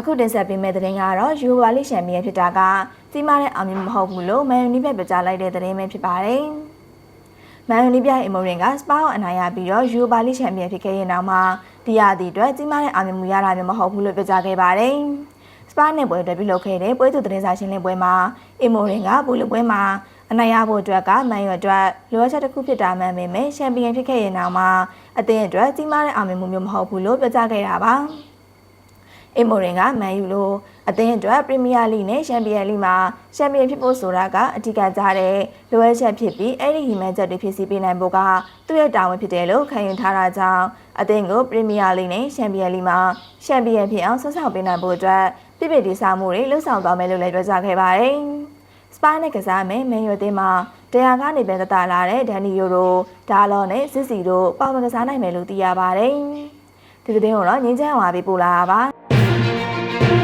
အခုတင်ဆက်ပေးမယ့်သတင်းကတော့ယူဝါလိရှန်ပီယံဖြစ်တာကကြီးမားတဲ့အောင်မြင်မှုမဟုတ်ဘူးလို့မန်ယူနီဘက်ပြောကြားလိုက်တဲ့သတင်းပဲဖြစ်ပါတယ်။မန်ယူနီပြအီမိုရင်ကစပါကိုအနိုင်ရပြီးတော့ယူဝါလိရှန်ပီယံဖြစ်ခဲ့ရင်နောက်မှာဒီယာဒီအတွက်ကြီးမားတဲ့အောင်မြင်မှုရတာမျိုးမဟုတ်ဘူးလို့ပြောကြားခဲ့ပါတယ်။စပါနဲ့ပွဲအတွက်ပြုလုပ်ခဲ့တဲ့ပွဲသူသတင်းစာရှင်းလင်းပွဲမှာအီမိုရင်ကဘူလပွဲမှာအနိုင်ရဖို့အတွက်ကမန်ယူအတွက်လိုအပ်ချက်တစ်ခုဖြစ်တာမှန်ပေမဲ့ချန်ပီယံဖြစ်ခဲ့ရင်နောက်မှာအသင်းအတွက်ကြီးမားတဲ့အောင်မြင်မှုမျိုးမဟုတ်ဘူးလို့ပြောကြားခဲ့တာပါ။ အီမိုရင်ကမန်ယူလိုအသင်းအတွက်ပရီးမီးယားလိနဲ့ချန်ပီယံလိမှာချန်ပီယံဖြစ်ဖို့ဆိုတာကအဓိကကြတဲ့လိုအပ်ချက်ဖြစ်ပြီးအဲ့ဒီဟီမန်ချက်တွေဖြစ်စီပေးနိုင်ဖို့ကသူ့ရဲ့တာဝန်ဖြစ်တယ်လို့ခံယူထားတာကြောင့်အသင်းကိုပရီးမီးယားလိနဲ့ချန်ပီယံလိမှာချန်ပီယံဖြစ်အောင်ဆက်ဆောင်ပေးနိုင်ဖို့အတွက်ပြည့်ပြည့်ဒီစားမှုတွေလှုပ်ဆောင်သွားမယ်လို့လည်းပြောကြားခဲ့ပါတယ်။စပါးနဲ့ကစားမယ်မန်ယူအသင်းမှာတရားကနေပြန်သက်သာလာတဲ့ဒန်နီယိုတို့ဒါလောနဲ့စစ်စီတို့ပါဝင်ကစားနိုင်မယ်လို့သိရပါတယ်။ဒီသတင်းကိုတော့ငင်းချမ်းအောင်ပါပေးပို့လာတာပါ။ Thank you.